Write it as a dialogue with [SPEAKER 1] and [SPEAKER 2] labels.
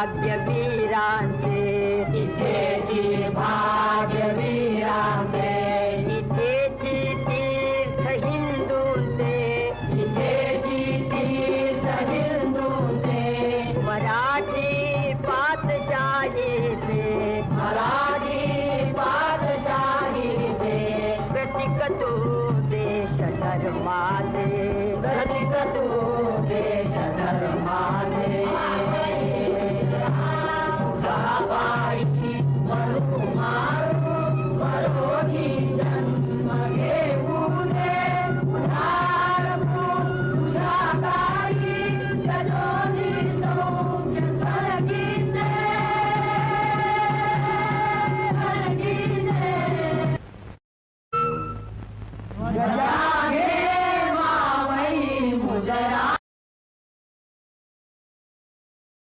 [SPEAKER 1] भाग्यवीरांचे
[SPEAKER 2] इथेची भाग्यवीरांचे
[SPEAKER 1] इथेची तीर्थ हिंदूंचे
[SPEAKER 2] इथेची तीर्थ हिंदूंचे
[SPEAKER 1] मराठी पातशाहीचे
[SPEAKER 2] मराठी पातशाहीचे
[SPEAKER 1] प्रतीक तू देश धर्माचे
[SPEAKER 2] प्रतीक तू